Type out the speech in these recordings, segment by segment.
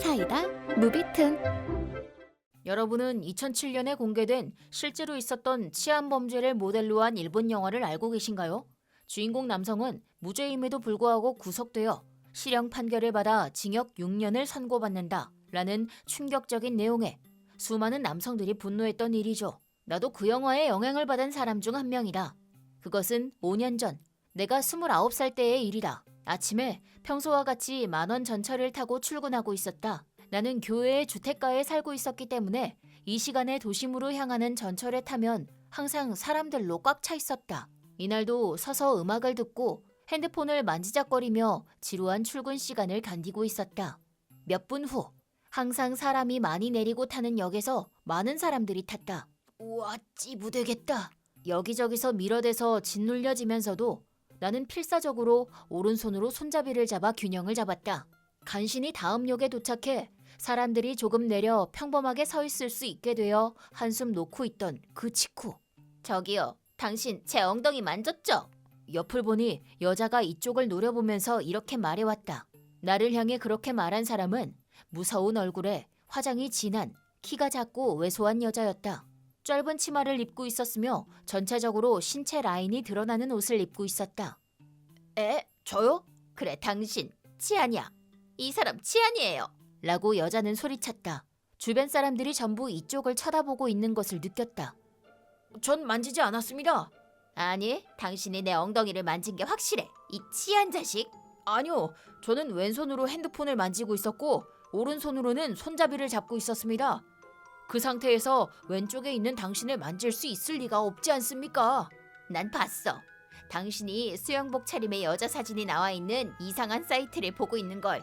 사이다 무비튼 여러분은 2007년에 공개된 실제로 있었던 치안 범죄를 모델로 한 일본 영화를 알고 계신가요? 주인공 남성은 무죄임에도 불구하고 구속되어 실형 판결을 받아 징역 6년을 선고받는다. 라는 충격적인 내용에 수많은 남성들이 분노했던 일이죠. 나도 그 영화에 영향을 받은 사람 중 한 명이다. 그것은 5년 전 내가 29살 때의 일이다. 아침에 평소와 같이 만원 전철을 타고 출근하고 있었다. 나는 교외의 주택가에 살고 있었기 때문에 이 시간에 도심으로 향하는 전철에 타면 항상 사람들로 꽉 차 있었다. 이날도 서서 음악을 듣고 핸드폰을 만지작거리며 지루한 출근 시간을 견디고 있었다. 몇 분 후, 항상 사람이 많이 내리고 타는 역에서 많은 사람들이 탔다. 우와, 찌부되겠다. 여기저기서 밀어대서 짓눌려지면서도 나는 필사적으로 오른손으로 손잡이를 잡아 균형을 잡았다. 간신히 다음 역에 도착해 사람들이 조금 내려 평범하게 서 있을 수 있게 되어 한숨 놓고 있던 그 직후 저기요 당신 제 엉덩이 만졌죠? 옆을 보니 여자가 이쪽을 노려보면서 이렇게 말해왔다. 나를 향해 그렇게 말한 사람은 무서운 얼굴에 화장이 진한 키가 작고 왜소한 여자였다. 짧은 치마를 입고 있었으며 전체적으로 신체 라인이 드러나는 옷을 입고 있었다. 에? 저요? 그래 당신 치안이야. 이 사람 치안이에요. 라고 여자는 소리쳤다. 주변 사람들이 전부 이쪽을 쳐다보고 있는 것을 느꼈다. 전 만지지 않았습니다. 아니, 당신이 내 엉덩이를 만진 게 확실해. 이 치안 자식. 아니요, 저는 왼손으로 핸드폰을 만지고 있었고 오른손으로는 손잡이를 잡고 있었습니다. 그 상태에서 왼쪽에 있는 당신을 만질 수 있을 리가 없지 않습니까? 난 봤어. 당신이 수영복 차림의 여자 사진이 나와 있는 이상한 사이트를 보고 있는 걸.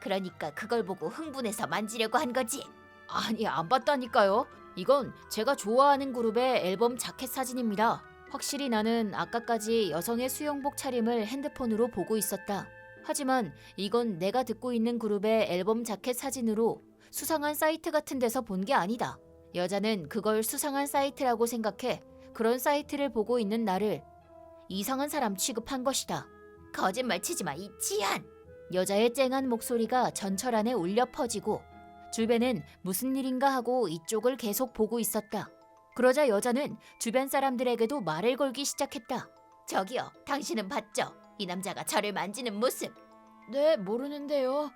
그러니까 그걸 보고 흥분해서 만지려고 한 거지. 아니, 안 봤다니까요. 이건 제가 좋아하는 그룹의 앨범 자켓 사진입니다. 확실히 나는 아까까지 여성의 수영복 차림을 핸드폰으로 보고 있었다. 하지만 이건 내가 듣고 있는 그룹의 앨범 자켓 사진으로 수상한 사이트 같은 데서 본 게 아니다. 여자는 그걸 수상한 사이트라고 생각해 그런 사이트를 보고 있는 나를 이상한 사람 취급한 것이다. 거짓말 치지 마, 이치한! 여자의 쨍한 목소리가 전철 안에 울려 퍼지고 주변은 무슨 일인가 하고 이쪽을 계속 보고 있었다. 그러자 여자는 주변 사람들에게도 말을 걸기 시작했다. 저기요, 당신은 봤죠? 이 남자가 저를 만지는 모습. 네, 모르는데요.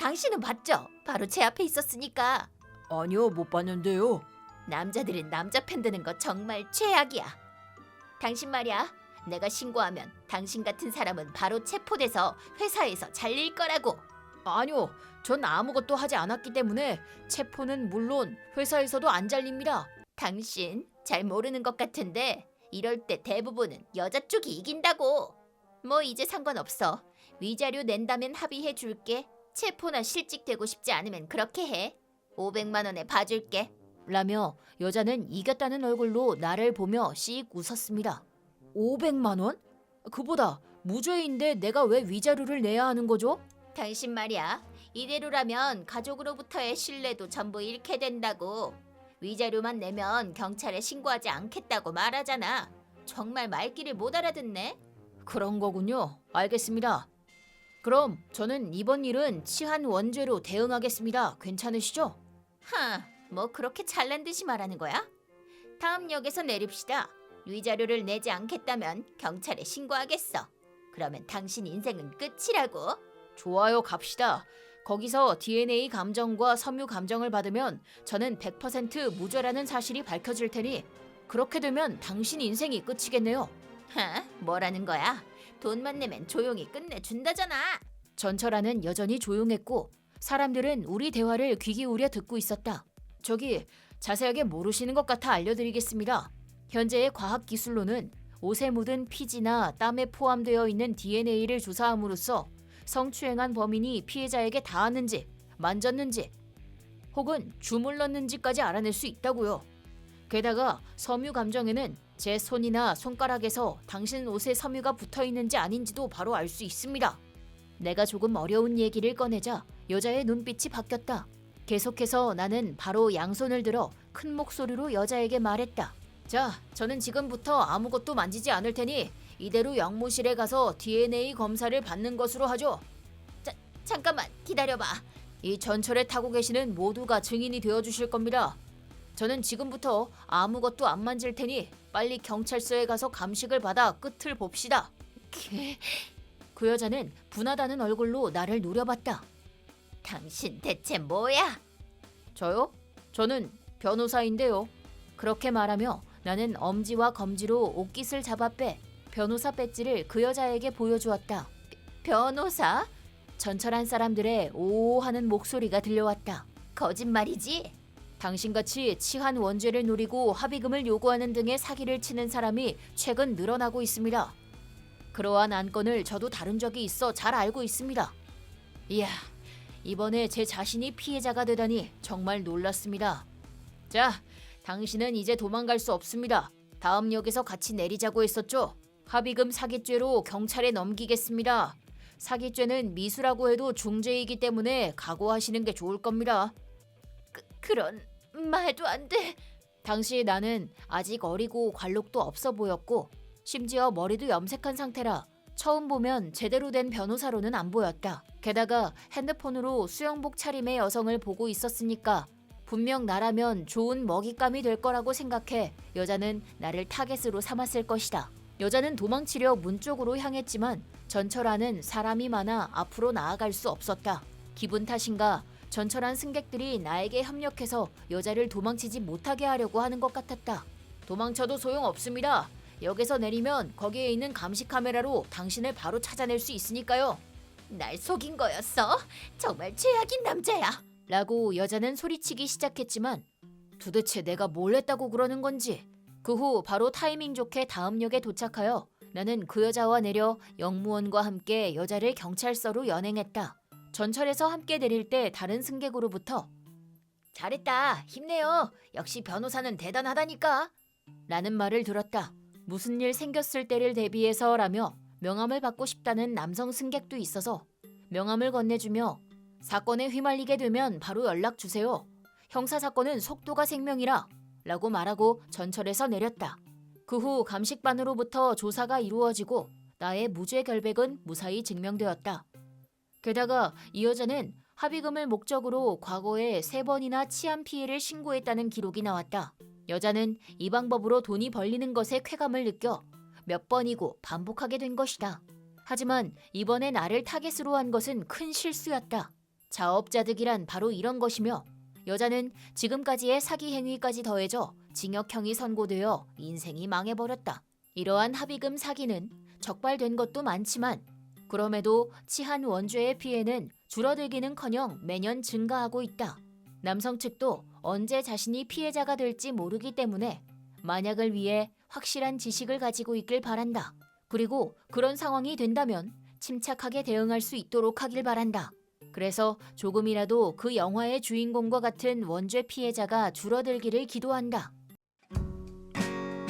당신은 봤죠? 바로 제 앞에 있었으니까. 아니요, 못 봤는데요. 남자들은 남자 편 드는 거 정말 최악이야. 당신 말이야. 내가 신고하면 당신 같은 사람은 바로 체포돼서 회사에서 잘릴 거라고. 아니요, 전 아무것도 하지 않았기 때문에 체포는 물론 회사에서도 안 잘립니다. 당신 잘 모르는 것 같은데 이럴 때 대부분은 여자 쪽이 이긴다고. 뭐 이제 상관없어. 위자료 낸다면 합의해 줄게. 체포나 실직되고 싶지 않으면 그렇게 해. 500만 원에 봐줄게. 라며 여자는 이겼다는 얼굴로 나를 보며 씩 웃었습니다. 500만 원? 그보다 무죄인데 내가 왜 위자료를 내야 하는 거죠? 당신 말이야. 이대로라면 가족으로부터의 신뢰도 전부 잃게 된다고. 위자료만 내면 경찰에 신고하지 않겠다고 말하잖아. 정말 말귀를 못 알아듣네. 그런 거군요. 알겠습니다. 그럼 저는 이번 일은 치한 원죄로 대응하겠습니다. 괜찮으시죠? 하, 뭐 그렇게 잘난 듯이 말하는 거야? 다음 역에서 내립시다. 위자료를 내지 않겠다면 경찰에 신고하겠어. 그러면 당신 인생은 끝이라고. 좋아요, 갑시다. 거기서 DNA 감정과 섬유 감정을 받으면 저는 100% 무죄라는 사실이 밝혀질 테니 그렇게 되면 당신 인생이 끝이겠네요. 하, 뭐라는 거야? 돈만 내면 조용히 끝내준다잖아. 전철안은 여전히 조용했고 사람들은 우리 대화를 귀 기울여 듣고 있었다. 저기 자세하게 모르시는 것 같아 알려드리겠습니다. 현재의 과학 기술로는 옷에 묻은 피지나 땀에 포함되어 있는 DNA를 조사함으로써 성추행한 범인이 피해자에게 닿았는지 만졌는지 혹은 주물렀는지까지 알아낼 수 있다고요. 게다가 섬유 감정에는 제 손이나 손가락에서 당신 옷에 섬유가 붙어 있는지 아닌지도 바로 알 수 있습니다. 내가 조금 어려운 얘기를 꺼내자 여자의 눈빛이 바뀌었다. 계속해서 나는 바로 양손을 들어 큰 목소리로 여자에게 말했다. 자, 저는 지금부터 아무것도 만지지 않을 테니 이대로 영무실에 가서 DNA 검사를 받는 것으로 하죠. 자, 잠깐만 기다려봐. 이 전철에 타고 계시는 모두가 증인이 되어 주실 겁니다. 저는 지금부터 아무것도 안 만질 테니 빨리 경찰서에 가서 감식을 받아 끝을 봅시다. 그 여자는 분하다는 얼굴로 나를 노려봤다. 당신 대체 뭐야? 저요? 저는 변호사인데요. 그렇게 말하며 나는 엄지와 검지로 옷깃을 잡아 빼 변호사 배지를 그 여자에게 보여주었다. 변호사? 전철한 사람들의 오 하는 목소리가 들려왔다. 거짓말이지? 당신같이 치한 원죄를 노리고 합의금을 요구하는 등의 사기를 치는 사람이 최근 늘어나고 있습니다. 그러한 안건을 저도 다룬 적이 있어 잘 알고 있습니다. 이야, 이번에 제 자신이 피해자가 되다니 정말 놀랐습니다. 자, 당신은 이제 도망갈 수 없습니다. 다음 역에서 같이 내리자고 했었죠? 합의금 사기죄로 경찰에 넘기겠습니다. 사기죄는 미수라고 해도 중죄이기 때문에 각오하시는 게 좋을 겁니다. 그, 그런 말도 안 돼. 당시 나는 아직 어리고 관록도 없어 보였고 심지어 머리도 염색한 상태라 처음 보면 제대로 된 변호사로는 안 보였다. 게다가 핸드폰으로 수영복 차림의 여성을 보고 있었으니까 분명 나라면 좋은 먹잇감이 될 거라고 생각해 여자는 나를 타겟으로 삼았을 것이다. 여자는 도망치려 문 쪽으로 향했지만 전철 안은 사람이 많아 앞으로 나아갈 수 없었다. 기분 탓인가 전철안 승객들이 나에게 협력해서 여자를 도망치지 못하게 하려고 하는 것 같았다. 도망쳐도 소용없습니다. 역에서 내리면 거기에 있는 감시 카메라로 당신을 바로 찾아낼 수 있으니까요. 날 속인 거였어? 정말 최악인 남자야. 라고 여자는 소리치기 시작했지만 도대체 내가 뭘 했다고 그러는 건지 그 후 바로 타이밍 좋게 다음 역에 도착하여 나는 그 여자와 내려 영무원과 함께 여자를 경찰서로 연행했다. 전철에서 함께 내릴 때 다른 승객으로부터 잘했다 힘내요. 역시 변호사는 대단하다니까. 라는 말을 들었다 무슨 일 생겼을 때를 대비해서라며 명함을 받고 싶다는 남성 승객도 있어서 명함을 건네주며 사건에 휘말리게 되면 바로 연락 주세요. 형사 사건은 속도가 생명이라 라고 말하고 전철에서 내렸다. 그 후 감식반으로부터 조사가 이루어지고 나의 무죄 결백은 무사히 증명되었다 게다가 이 여자는 합의금을 목적으로 과거에 세 번이나 치안 피해를 신고했다는 기록이 나왔다. 여자는 이 방법으로 돈이 벌리는 것에 쾌감을 느껴 몇 번이고 반복하게 된 것이다. 하지만 이번에 나를 타겟으로 한 것은 큰 실수였다. 자업자득이란 바로 이런 것이며 여자는 지금까지의 사기 행위까지 더해져 징역형이 선고되어 인생이 망해버렸다. 이러한 합의금 사기는 적발된 것도 많지만 그럼에도 치한 원죄의 피해는 줄어들기는커녕 매년 증가하고 있다. 남성 측도 언제 자신이 피해자가 될지 모르기 때문에 만약을 위해 확실한 지식을 가지고 있길 바란다. 그리고 그런 상황이 된다면 침착하게 대응할 수 있도록 하길 바란다. 그래서 조금이라도 그 영화의 주인공과 같은 원죄 피해자가 줄어들기를 기도한다.